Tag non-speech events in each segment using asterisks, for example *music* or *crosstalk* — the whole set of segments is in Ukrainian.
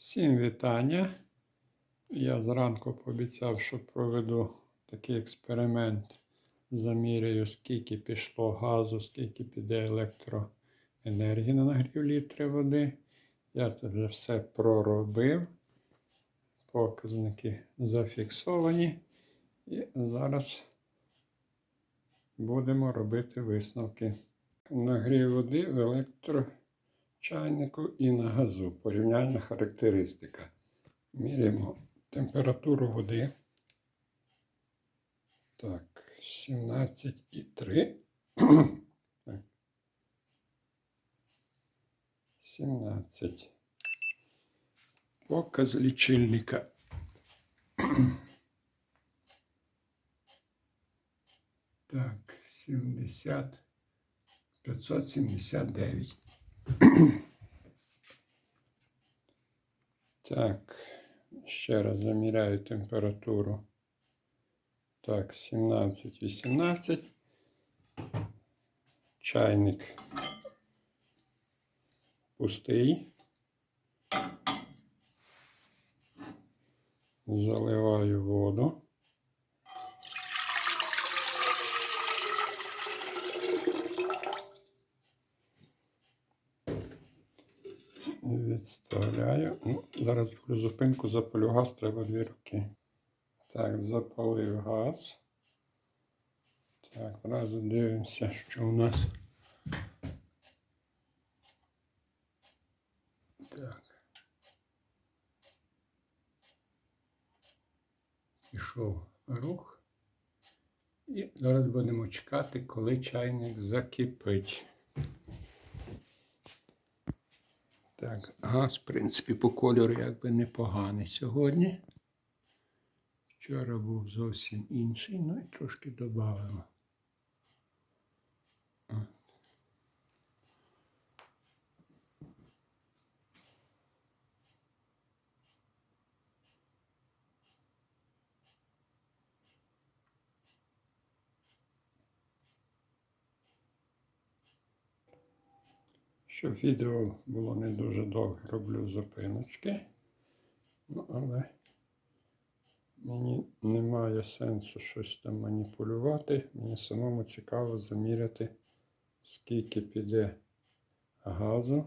Всім вітання. Я зранку пообіцяв, що проведу такий експеримент. Заміряю, скільки пішло газу, скільки піде електроенергії на нагрів літри води. Я це вже все проробив. Показники зафіксовані. І зараз будемо робити висновки. Нагрів води в електрочайнику і на газу. Порівняльна характеристика. Міряємо температуру води. Так, 17,3. *clears throat* Так. 17. Показ лічильника. *clears throat* Так, 70. 579. *clears throat* Так, ще раз заміряю температуру. Так, 17, 18. Чайник пустий. Заливаю воду. Відставляю. Ну, зараз роблю зупинку, запалю газ, треба дві руки. Так, запалив газ. Так, одразу дивимося, що у нас. Так. Пішов рух. І зараз будемо чекати, коли чайник закипить. Так, газ, в принципі, по кольору якби непоганий сьогодні. Вчора був зовсім інший, ну і трошки додаємо. Щоб відео було не дуже довге, роблю зупиночки. Ну, але мені немає сенсу щось там маніпулювати. Мені самому цікаво заміряти, скільки піде газу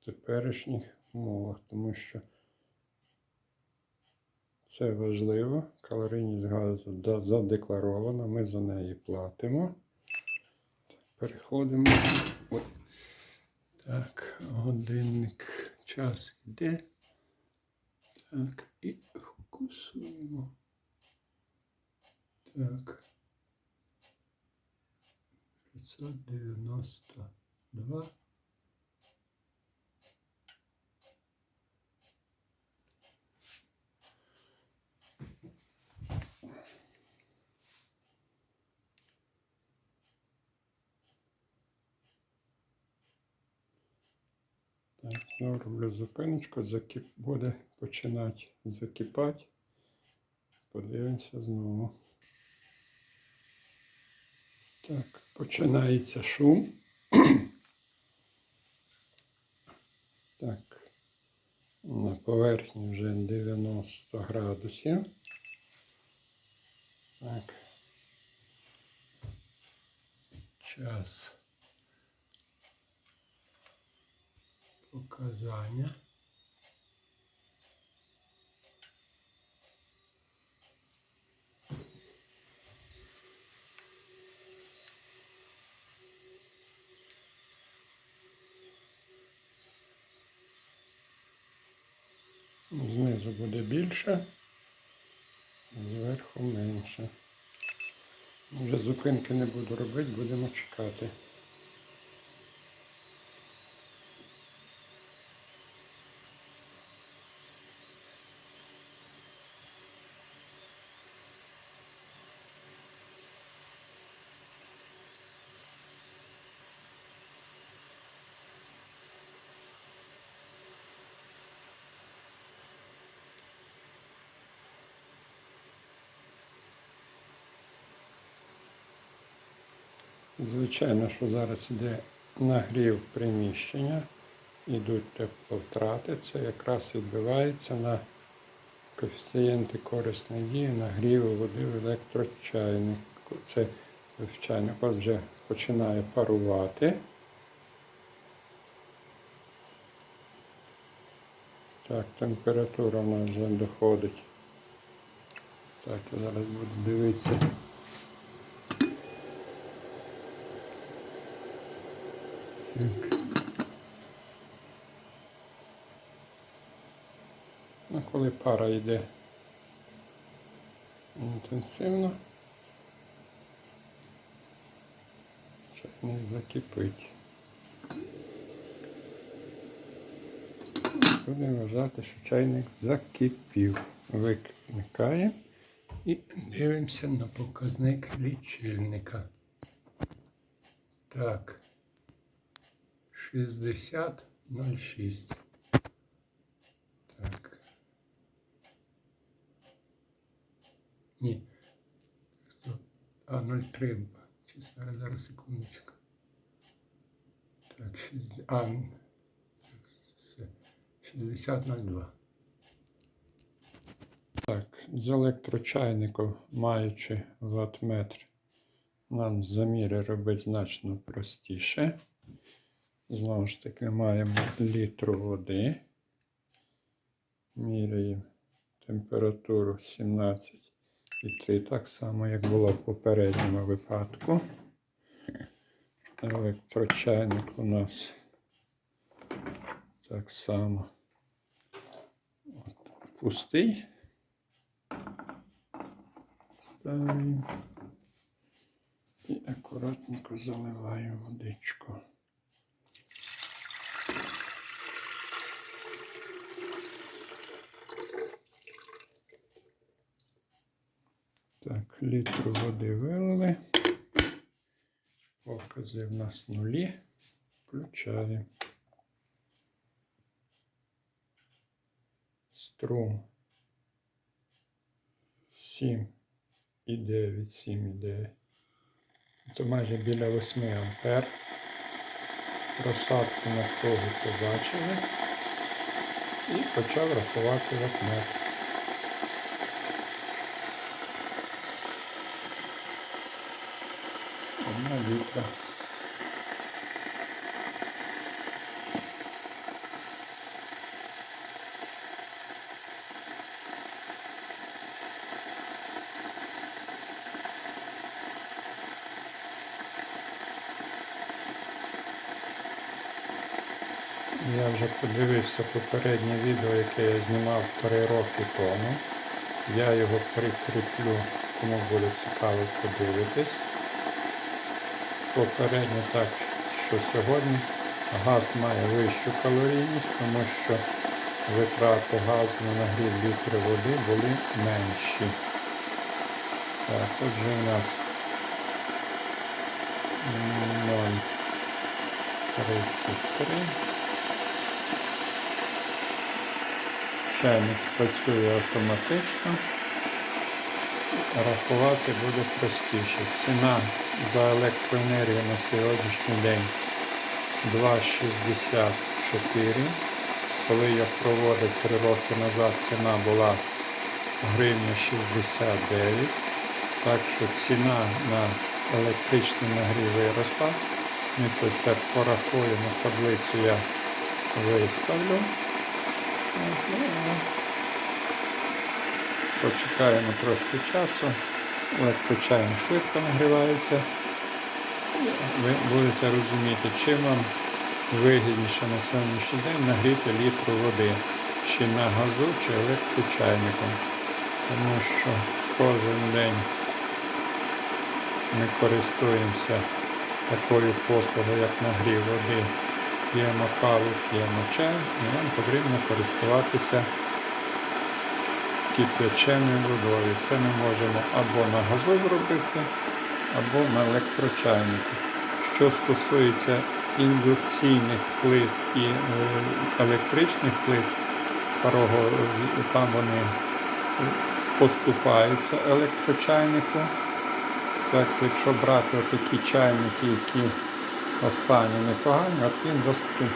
в теперішніх умовах, тому що це важливо. Калорійність газу задекларована, ми за неї платимо. Переходимо. Так, годинник, час йде. Так, і фокусуємо. Так. 592. Знову роблю зупиночку, закип... буде починати закипати. Подивимося знову. Так, починається шум. *clears throat* так, на поверхні вже 90 градусів. Так. Час. Показання. Знизу буде більше, зверху менше. Вже зупинки не буду робити, будемо чекати. Звичайно, що зараз іде нагрів приміщення. йдуть тепловтрати. Це якраз відбивається на коефіцієнти корисної дії нагріву води в електрочайнику. Це в чайнику вже починає парувати. Так, температура в нас вже доходить. Так, я зараз буду дивитися. Ну, коли пара йде інтенсивно, чайник закипить. Будемо вважати, що чайник закипів. Викникає і дивимося на показник лічильника. Так. 60.06. Так. Ні. А, 0,3. Чи зараз, секундочку. Так, 60. А, н- все. 60.02. Так, з електрочайником, маючи ваттметр, нам заміри робити значно простіше. Знову ж таки, маємо літру води. Міряємо температуру 17,3, так само, як було в попередньому випадку. Електрочайник у нас так само От, пустий. Ставимо і акуратненько заливаємо водичку. Так, літру води вилили. Покази в нас нулі. Включаємо. Струм 7 і 9, 7 і 9. То майже біля 8 ампер. Просадку напругу побачили і почав рахувати ватмет. Літра. Я вже подивився попереднє відео, яке я знімав три роки тому. Я його прикріплю, кому буде цікаво подивитись. Попередньо так, що сьогодні газ має вищу калорійність, тому що витрати газу на нагрів літри води були менші. Так, отже у нас 0,33. Чайник працює автоматично. Рахувати буде простіше. Ціна за електроенергію на сьогоднішній день 2,64. Коли я проводив 3 роки назад, ціна була гривня 69. Так що ціна на електричний нагрів виросла. Ми це все порахуємо, таблицю я виставлю. Почекаємо трошки часу. Електрочайник швидко нагрівається. Ви будете розуміти, чим вам вигідніше на сьогоднішній день нагріти літру води. Чи на газу, чи електрочайником. Тому що кожен день ми користуємося такою послугою, як нагрів води. П'ємо каву, п'ємо чай, і нам потрібно користуватися кип'яченою водою. Це ми можемо або на газу зробити, або на електрочайнику. Що стосується індукційних плит і е, електричних плит старого, е, там вони поступаються електрочайнику. Так, якщо брати такі чайники, які останні непогані, от він досить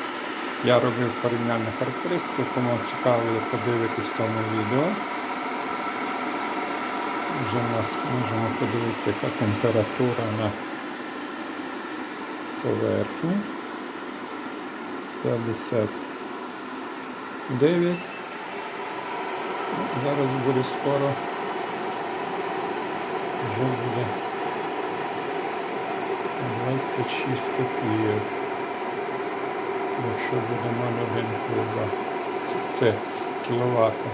Я робив порівняльну характеристику, кому цікаво, подивитись в тому відео. Вже в нас можемо подивитися, яка температура на поверхні. 59. Ну, Зараз буде скоро. Вже буде 26 копійок. Якщо буде 0,1 куба. Це кіловата.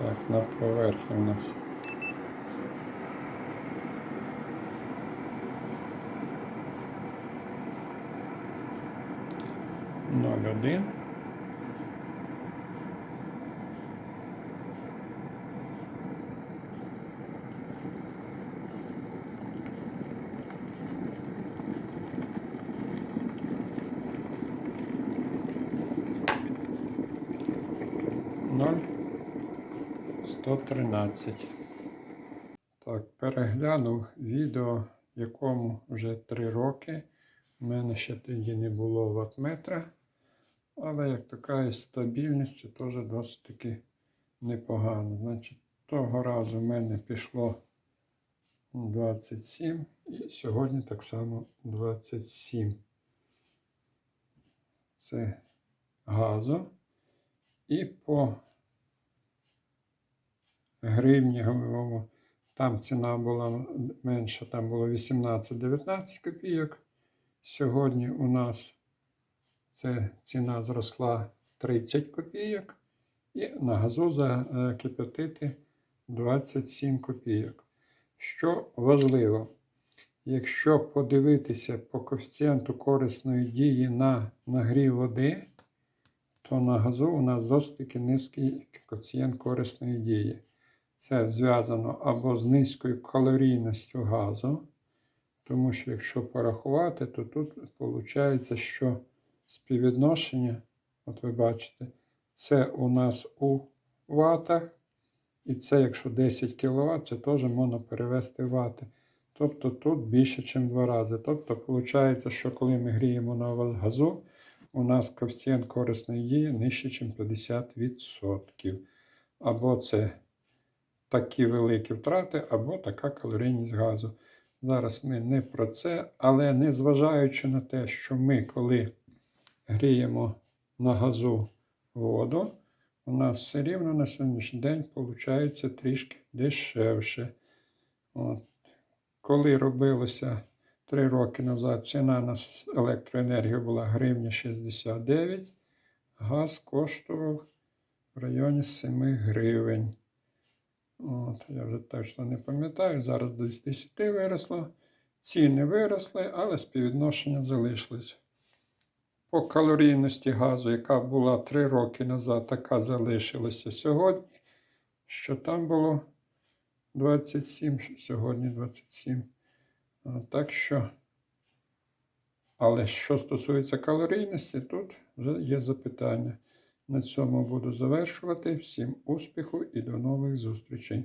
Так, на поверхні у нас. Ноль один. Ноль. 113. Так, переглянув відео, якому вже 3 роки. У мене ще тоді не було ватметра. Але, як така стабільність, це теж досить таки непогано. Значить, того разу в мене пішло 27 і сьогодні так само 27. Це газу. І по гривні, говоримо, там ціна була менша, там було 18-19 копійок. Сьогодні у нас це ціна зросла 30 копійок. І на газу закипятити 27 копійок. Що важливо, якщо подивитися по коефіцієнту корисної дії на нагрів води, то на газу у нас досить таки низький коефіцієнт корисної дії. Це зв'язано або з низькою калорійністю газу, тому що якщо порахувати, то тут виходить, що співвідношення, от ви бачите, це у нас у ватах, і це, якщо 10 кВт, це теж можна перевести в вати. Тобто тут більше, ніж в два рази. Тобто, виходить, що коли ми гріємо на газу, у нас коефіцієнт корисної дії нижче, ніж 50%. Або це такі великі втрати, або така калорійність газу. Зараз ми не про це, але незважаючи на те, що ми, коли гріємо на газу воду, у нас все рівно на сьогоднішній день виходить трішки дешевше. От. Коли робилося 3 роки назад, ціна на електроенергію була гривня 69, газ коштував в районі 7 гривень. От, Я вже точно не пам'ятаю. Зараз до 10 виросло. Ціни виросли, але співвідношення залишилось. По калорійності газу, яка була 3 роки назад, така залишилася сьогодні. Що там було 27, що сьогодні 27. Так що, але що стосується калорійності, тут вже є запитання. На цьому буду завершувати. Всім успіху і до нових зустрічей!